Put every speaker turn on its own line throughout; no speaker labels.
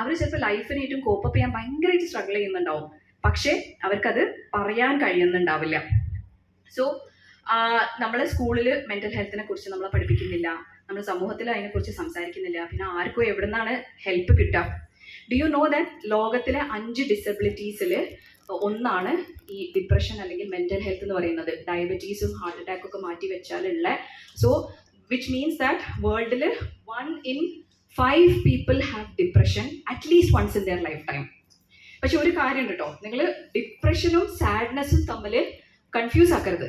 അവർ ചിലപ്പോൾ ലൈഫിനേറ്റും കോപ്പപ്പ് ചെയ്യാൻ ഭയങ്കരമായിട്ട് സ്ട്രഗിൾ ചെയ്യുന്നുണ്ടാവും. പക്ഷേ അവർക്കത് പറയാൻ കഴിയുന്നുണ്ടാവില്ല. സോ നമ്മൾ സ്കൂളിൽ മെന്റൽ ഹെൽത്തിനെ കുറിച്ച് നമ്മളെ പഠിപ്പിക്കുന്നില്ല. നമ്മൾ സമൂഹത്തിൽ അതിനെക്കുറിച്ച് സംസാരിക്കുന്നില്ല. പിന്നെ ആർക്കും എവിടെ നിന്നാണ് ഹെൽപ്പ് കിട്ടുക? ഡു യു നോ ദാറ്റ് ലോകത്തിലെ അഞ്ച് ഡിസബിലിറ്റീസിൽ ഒന്നാണ് ഈ ഡിപ്രഷൻ അല്ലെങ്കിൽ മെന്റൽ ഹെൽത്ത് എന്ന് പറയുന്നത്. ഡയബറ്റീസും ഹാർട്ട് അറ്റാക്കും ഒക്കെ മാറ്റി വെച്ചാലുള്ള. സോ വിച്ച് മീൻസ് ദാറ്റ് വേൾഡിൽ one in five people have depression at least once in their life time പക്ഷെ ഒരു കാര്യം കേട്ടോ നിങ്ങൾ ഡിപ്രഷനും സാഡ്നെസ്സും തമ്മിൽ കൺഫ്യൂസ് ആക്കരുത്.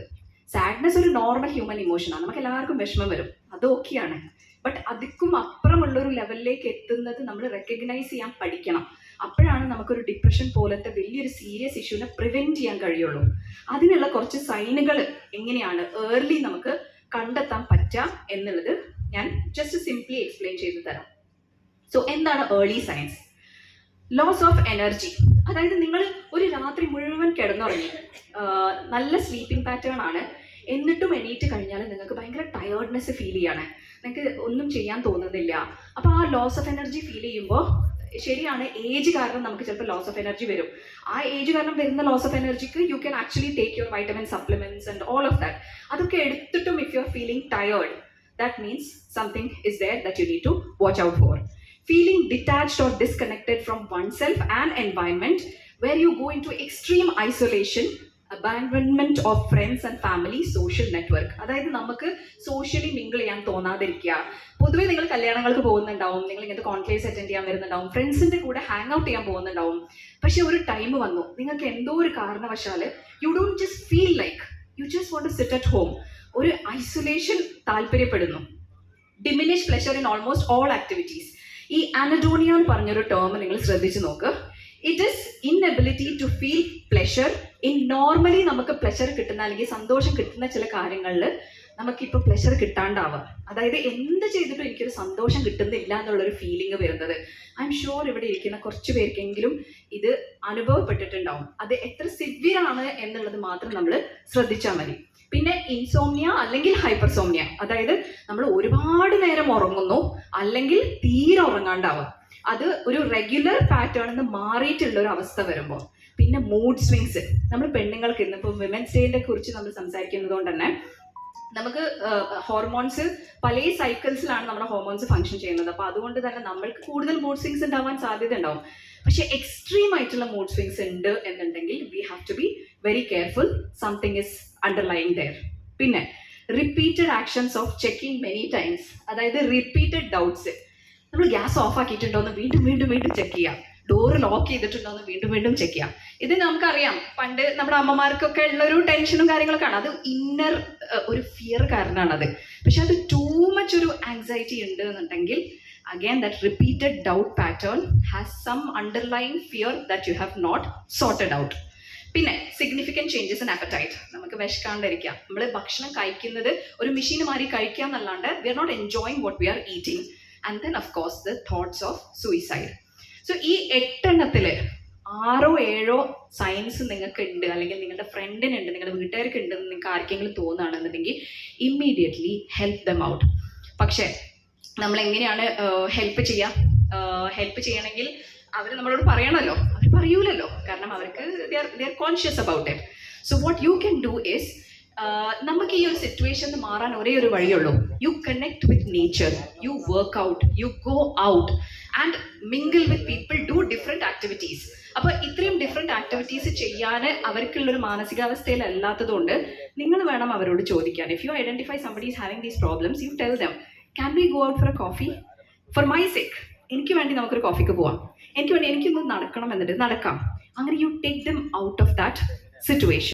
സാഡ്നെസ് ഒരു നോർമൽ ഹ്യൂമൻ ഇമോഷനാണ് നമുക്ക് എല്ലാവർക്കും വിഷമം വരും. അത് ഓക്കെയാണ് ബട്ട് അതിക്കും അപ്പുറമുള്ള ഒരു ലെവലിലേക്ക് എത്തുന്നത് നമ്മൾ റെക്കഗ്നൈസ് ചെയ്യാൻ പഠിക്കണം. അപ്പോഴാണ് നമുക്കൊരു ഡിപ്രഷൻ പോലത്തെ വലിയൊരു സീരിയസ് ഇഷ്യൂനെ പ്രിവെന്റ് ചെയ്യാൻ കഴിയുള്ളൂ. അതിനുള്ള കുറച്ച് സൈനുകൾ എങ്ങനെയാണ് ഏർലി നമുക്ക് കണ്ടെത്താൻ പറ്റുക എന്നുള്ളത് ഞാൻ ജസ്റ്റ് സിംപ്ലി എക്സ്പ്ലെയിൻ ചെയ്തു തരാം. സോ എന്താണ് early signs loss of energy അതായത് നിങ്ങൾ ഒരു രാത്രി മുഴുവൻ കിടന്നുറങ്ങി നല്ല സ്ലീപ്പിംഗ് പാറ്റേൺ ആണ്. എന്നിട്ടും എണീറ്റ് കഴിഞ്ഞാൽ നിങ്ങൾക്ക് ഭയങ്കര ടയേർഡ്നെസ് ഫീൽ ചെയ്യാണ്. നിങ്ങൾക്ക് ഒന്നും ചെയ്യാൻ തോന്നുന്നില്ല. അപ്പോൾ ആ ലോസ് ഓഫ് എനർജി ഫീൽ ചെയ്യുമ്പോൾ ശരിയാണ് ഏജ് കാരണം നമുക്ക് ചിലപ്പോൾ ലോസ് ഓഫ് എനർജി വരും. ആ ഏജ് കാരണം വരുന്ന loss of എനർജിക്ക് you can actually take your vitamin supplements and all of that അതൊക്കെ എടുത്തിട്ടും if you are feeling tired that means something is there that you need to watch out for feeling detached or disconnected from oneself and environment where you go into extreme isolation abandonment of friends and family social network അതായത് നമുക്ക് socially mingle ചെയ്യാൻ തോന്നാതിരിക്കുക. പൊതുവെ നിങ്ങൾ കല്യാണങ്ങൾക്ക് പോകുന്നുണ്ടാവും നിങ്ങൾ ഇങ്ങനത്തെ കോൺക്ലേസ് attend ചെയ്യാൻ വരുന്നുണ്ടാവും ഫ്രണ്ട്സിന്റെ കൂടെ ഹാങ് ഔട്ട് ചെയ്യാൻ പോകുന്നുണ്ടാവും. പക്ഷെ ഒരു ടൈം വന്നു. നിങ്ങൾക്ക് എന്തോ ഒരു കാരണവശാൽ you don't just feel like you just want to sit at home ഒരു ഐസൊലേഷൻ താല്പര്യപ്പെടുന്നു. Diminish pleasure in almost all activities ഈ അനഡോണിയ എന്ന് പറഞ്ഞൊരു ടേം നിങ്ങൾ ശ്രദ്ധിച്ചു നോക്ക്. It is inability to feel pleasure in normally നമുക്ക് പ്ലഷർ കിട്ടുന്ന അല്ലെങ്കിൽ സന്തോഷം കിട്ടുന്ന ചില കാര്യങ്ങളിൽ നമുക്കിപ്പോൾ പ്ലഷർ കിട്ടാണ്ടാവുക അതായത് എന്ത് ചെയ്തിട്ടും എനിക്കൊരു സന്തോഷം കിട്ടുന്നില്ല എന്നുള്ളൊരു ഫീലിംഗ് വരുന്നത്. ഐ എം ഷുവർ ഇവിടെ ഇരിക്കുന്ന കുറച്ച് പേർക്കെങ്കിലും ഇത് അനുഭവപ്പെട്ടിട്ടുണ്ടാവും. അത് എത്ര സിവിയർ ആണ് എന്നുള്ളത് മാത്രം നമ്മൾ ശ്രദ്ധിച്ചാൽ മതി. പിന്നെ ഇൻസോമിയ അല്ലെങ്കിൽ ഹൈപ്പർസോമിയ അതായത് നമ്മൾ ഒരുപാട് നേരം ഉറങ്ങുന്നു. അല്ലെങ്കിൽ തീരെ ഉറങ്ങാണ്ടാവുക അത് ഒരു റെഗുലർ പാറ്റേണിൽ നിന്ന് മാറിയിട്ടുള്ള ഒരു അവസ്ഥ വരുമ്പോൾ പിന്നെ മൂഡ് സ്വിങ്സ് നമ്മൾ പെണ്ണുങ്ങൾക്ക് ഇന്ന് ഇപ്പം വിമൻസ് ഡേനെ കുറിച്ച് നമ്മൾ സംസാരിക്കുന്നത് കൊണ്ട് തന്നെ നമുക്ക് ഹോർമോൺസ് പല സൈക്കിൾസിലാണ് നമ്മുടെ ഹോർമോൺസ് ഫങ്ഷൻ ചെയ്യുന്നത്. അപ്പോൾ അതുകൊണ്ട് തന്നെ നമ്മൾക്ക് കൂടുതൽ മൂഡ് സ്വിങ്സ് ഉണ്ടാവാൻ സാധ്യത ഉണ്ടാവും. പക്ഷെ എക്സ്ട്രീം ആയിട്ടുള്ള മൂഡ് സ്വിങ്സ് ഉണ്ട് എന്നുണ്ടെങ്കിൽ we have to be very careful something is underlying there പിന്നെ repeated actions of checking many times അതായത് റിപ്പീറ്റഡ് ഡൗട്ട്സ് നമ്മൾ ഗ്യാസ് ഓഫ് ആക്കിയിട്ടുണ്ടോ എന്ന് വീണ്ടും വീണ്ടും വീണ്ടും ചെക്ക് ചെയ്യാം. ഡോറ് ലോക്ക് ചെയ്തിട്ടുണ്ടോ എന്ന് വീണ്ടും വീണ്ടും ചെക്ക് ചെയ്യാം. ഇത് നമുക്കറിയാം. പണ്ട് നമ്മുടെ അമ്മമാർക്കൊക്കെ ഉള്ള ഒരു ടെൻഷനും കാര്യങ്ങളൊക്കെയാണ് അത് ഇന്നർ ഒരു ഫിയർ കാരണമാണത് പക്ഷെ അത് ടൂ മച്ച് ഒരു ആങ്സൈറ്റി ഉണ്ട് എന്നുണ്ടെങ്കിൽ again that repeated doubt pattern has some underline fear that you have not sorted out പിന്നെ സിഗ്നിഫിക്കന്റ് ചേഞ്ചസ് ഇൻ അപ്പറ്റൈറ്റ് നമുക്ക് വിശക്കാണ്ടിരിക്കാം. നമ്മൾ ഭക്ഷണം കഴിക്കുന്നത് ഒരു മെഷീൻ മാറി കഴിക്കുക എന്നല്ലാണ്ട് we are not enjoying what we are eating and then of course the thoughts of suicide so ഈ എട്ടെണ്ണത്തിൽ ആറോ ഏഴോ സയൻസ് നിങ്ങൾക്ക് ഉണ്ട് അല്ലെങ്കിൽ നിങ്ങളുടെ ഫ്രണ്ടിനുണ്ട് നിങ്ങളുടെ വീട്ടുകാർക്ക് ഉണ്ട് നിങ്ങൾക്ക് ആർക്കെങ്കിലും തോന്നുകയാണെന്നുണ്ടെങ്കിൽ ഇമ്മീഡിയറ്റ്ലി ഹെൽപ്പ് ദം ഔട്ട് പക്ഷേ നമ്മൾ എങ്ങനെയാണ് ഹെൽപ്പ് ചെയ്യുക ഹെൽപ്പ് ചെയ്യണമെങ്കിൽ അവർ നമ്മളോട് പറയണമല്ലോ. അവർ പറയൂലല്ലോ. അവർക്ക് conscious about it so what you can do is നമുക്ക് ഈ ഒരു സിറ്റുവേഷൻ മാറാൻ ഒരേ ഒരു വഴിയുള്ളൂ you connect with nature you work out you go out and mingle with people do different activities അപ്പോൾ ഇത്രയും ഡിഫറെന്റ് ആക്ടിവിറ്റീസ് ചെയ്യാൻ അവർക്കുള്ളൊരു മാനസികാവസ്ഥയിലല്ലാത്തതുകൊണ്ട് നിങ്ങൾ വേണം അവരോട് ചോദിക്കാൻ. If you identify somebody is having these problems you tell them can we go out for a coffee for my sake എനിക്ക് വേണ്ടി നമുക്കൊരു കോഫിക്ക് പോവാം. എനിക്ക് വേണ്ടി എനിക്കൊന്ന് നടക്കണം എന്നിട്ട് നടക്കാം. അങ്ങനെ you take them out of that situation